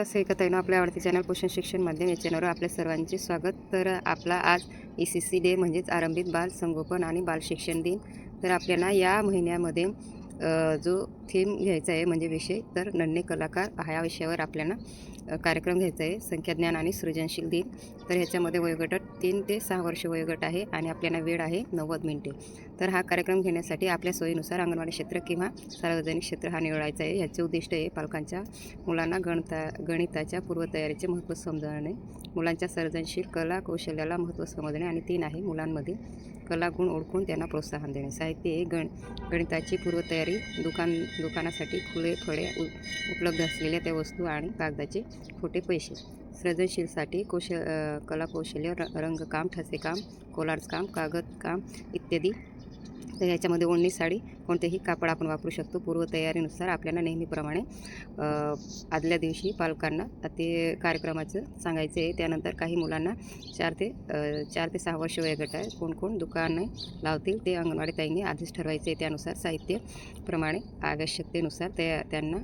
तसं येणं आपल्या आवडते चॅनल पोषण शिक्षण माध्यम या चॅनलवर आपल्या सर्वांचे स्वागत. तर आपला आज ई सी सी डे म्हणजेच आरंभित बाल संगोपन आणि बाल शिक्षण दिन. तर आपल्याला या महिन्यामध्ये जो थीम घ्यायचा आहे म्हणजे विषय तर नन्हे कलाकार ह्या विषयावर आपल्याला कार्यक्रम घ्यायचा आहे. संख्याज्ञान आणि सृजनशील दिन. तर ह्याच्यामध्ये वयोगट तीन ते सहा वर्ष वयोगट आहे आणि आपल्याला वेळ आहे नव्वद मिनटे. तर हा कार्यक्रम घेण्यासाठी आपल्या सोयीनुसार अंगणवाडी क्षेत्र किंवा सार्वजनिक क्षेत्र हा निवडायचा आहे. याचे उद्दिष्ट आहे पालकांच्या मुलांना गणता गणिताच्या पूर्वतयारीचे महत्त्व समजणे मुलांच्या सर्जनशील कला कौशल्याला महत्त्व समजणे आणि तीन आहे मुलांमध्ये कला गुण ओळखून त्यांना प्रोत्साहन देणे. साहित्य हे गण गणिताची पूर्वतयारी दुकान दुकानासाठी फुले फळे उ उपलब्ध असलेल्या त्या वस्तू आणि कागदाचे खोटे पैसे. सृजनशीलसाठी कौश कला कौशल्य र रंगकाम ठसेकाम कोलार्सकाम कागदकाम इत्यादी तर याच्यामध्ये ओढणी साडी. कोणतेही कापड आपण वापरू शकतो. पूर्वतयारीनुसार आपल्याला नेहमीप्रमाणे आदल्या दिवशी पालकांना ते कार्यक्रमाचं सांगायचं. आहे त्यानंतर काही मुलांना चार ते चार ते सहा वर्ष वयोगट आहे कोण कोण दुकाने लावतील ते अंगणवाडी ताईंनी आधीच ठरवायचे. आहे त्यानुसार साहित्यप्रमाणे आवश्यकतेनुसार त्या त्यांना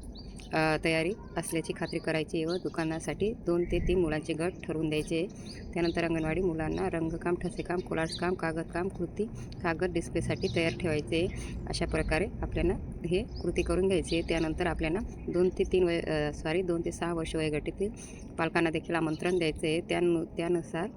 तयारी असल्याची खात्री करायची व दुकानासाठी दोन ते तीन मुलांचे गट ठरवून द्यायचे. त्यानंतर अंगणवाडी मुलांना रंगकाम ठसेकाम कोलार्सकाम कागदकाम कृती कागद डिस्प्लेसाठी तयार ठेवायचे. अशा प्रकारे आपल्याला हे कृती करून घ्यायची आहे. त्यानंतर आपल्याला दोन ते तीन वय सॉरी दोन ते सहा वर्ष वयोगटातील पालकांना देखील आमंत्रण द्यायचं आहे. त्यानु त्यानुसार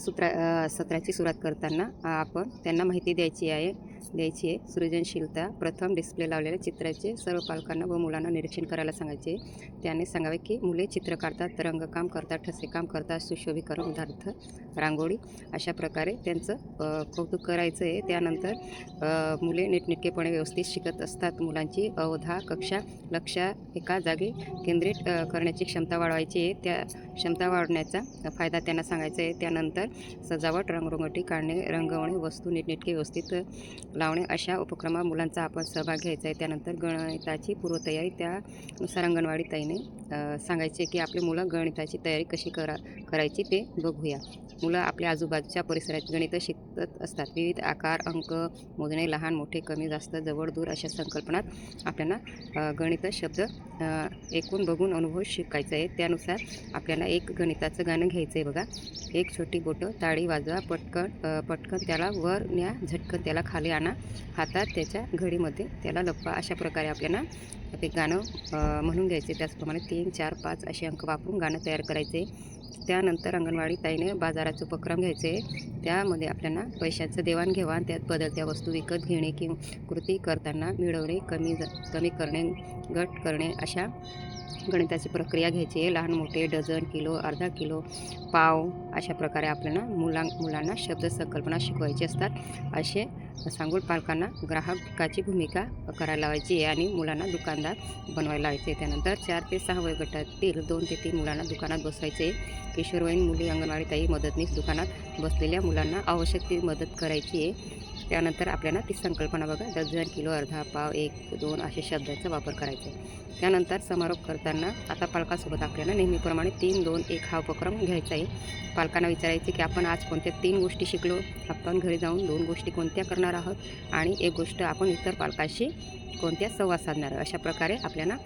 सूत्रा सत्राची सुरुवात करताना आपण त्यांना माहिती द्यायची आहे. द्यायची आहे सृजनशीलता प्रथम डिस्प्ले लावलेल्या चित्राचे सर्व पालकांना व मुलांना निरीक्षण करायला सांगायचे. त्याने सांगावे की मुले चित्र काढतात रंगकाम करतात ठसेकाम करतात सुशोभीकरण उदाहरणार्थ रांगोळी अशा प्रकारे त्यांचं कौतुक करायचं आहे त्यानंतर मुले नीटनेटकेपणे व्यवस्थित शिकत असतात. मुलांची अवधा कक्षा लक्ष एका जागी केंद्रित करण्याची क्षमता वाढवायची आहे. त्या क्षमता वाढवण्याचा फायदा त्यांना सांगायचा आहे. त्यानंतर सजावट रंगरंगोटी काढणे रंगवणे वस्तू नीटनेटके व्यवस्थित लावणे अशा उपक्रमात मुलांचा आपण सहभाग घ्यायचा आहे. त्यानंतर गणिताची पूर्वतयारी त्यानुसार अंगणवाडी ताईने सांगायचे की आपली मुलं गणिताची तयारी कशी करा करायची ते बघूया. मुलं आपल्या आजूबाजूच्या परिसरात गणितं शिकत असतात. विविध आकार अंक मोजणे लहान मोठे कमी जास्त जवळ दूर अशा संकल्पनात आपल्याला गणित शब्द एकूण बघून अनुभव शिकायचा आहे. त्यानुसार आपल्याला एक गणिताचं गाणं घ्यायचं आहे बघा. एक छोटी बोटं ताळी वाजवा पटकन पटकन त्याला वर न्या झटकन त्याला खाली आणा. हातात त्याच्या घडीमध्ये त्याला लप्पा अशा प्रकारे आपल्याला ते गाणं म्हणून घ्यायचे. त्याचप्रमाणे तीन चार पाच असे अंक वापरून गाणं तयार करायचे. त्यानंतर अंगणवाडी ताईने बाजाराचे उपक्रम घ्यायचे. त्यामध्ये आपल्याला पैशाचं देवाणघेवाण त्यात बदलत्या वस्तू विकत घेणे किंवा कृती करताना मिळवणे कमी ज कमी करणे गट करणे अशा गणिताची प्रक्रिया घ्यायची. आहे लहान मोठे डझन किलो अर्धा किलो पाव अशा प्रकारे आपल्याला मुलां मुलांना शब्द संकल्पना शिकवायची असतात. असे सांगून पालकांना ग्राहकाची भूमिका करायला लावायची आहे आणि मुलांना दुकानदार बनवायला लावायचे. त्यानंतर चार ते सहा वयोगटातील दोन ते तीन मुलांना दुकानात बसवायचे. किशोरवयीन मुली अंगणवाडी ताई मदतनीस दुकानात बसलेल्या मुलांना आवश्यक ती मदत करायची आहे. त्यानंतर आपल्याला ती संकल्पना बघा डझन किलो अर्धा पाव एक दोन असे शब्दांचा वापर करायचा आहे. त्यानंतर समारोप करताना आता पालकासोबत आपल्याला नेहमीप्रमाणे तीन दोन एक हा उपक्रम घ्यायचा आहे. पालकांना विचारायचे की आपण आज कोणत्या तीन गोष्टी शिकलो? आपण घरी जाऊन दोन गोष्टी कोणत्या करणार आहोत? आणि एक गोष्ट आपण इतर पालकाशी कोणत्या संवाद साधणार अशा प्रकारे आपल्याला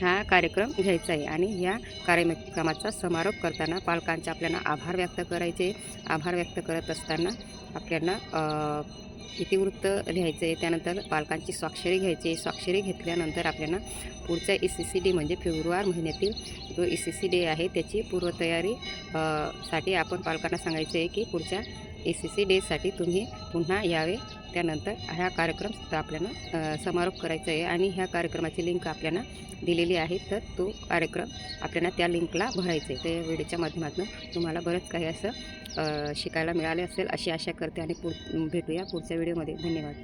हा कार्यक्रम घ्यायचा आहे. आणि या कार्यक्रमाचा समारोप करताना पालकांचे आपल्याला आभार व्यक्त करायचे. आभार व्यक्त करत असताना आपल्याला इतिवृत्त लिहायचं. आहे त्यानंतर पालकांची स्वाक्षरी घ्यायची. आहे स्वाक्षरी घेतल्यानंतर आपल्याला पुढचा ई सी सी डी म्हणजे फेब्रुवार महिन्यातील जो ई सी सी डे आहे त्याची पूर्वतयारी साठी आपण पालकांना सांगायचं आहे की पुढच्या ए सी सी डेसाठी तुम्ही पुन्हा यावे. त्यानंतर हा कार्यक्रम आपल्याला समारोप करायचा आहे आणि ह्या कार्यक्रमाची लिंक आपल्याला दिलेली आहे. तर तो कार्यक्रम आपल्याला त्या लिंकला भरायचा आहे. तर या व्हिडिओच्या माध्यमातून तुम्हाला बरंच काही असं शिकायला मिळाले असेल अशी आशा करते आणि पुढ भेटूया पुढच्या व्हिडिओमध्ये. धन्यवाद.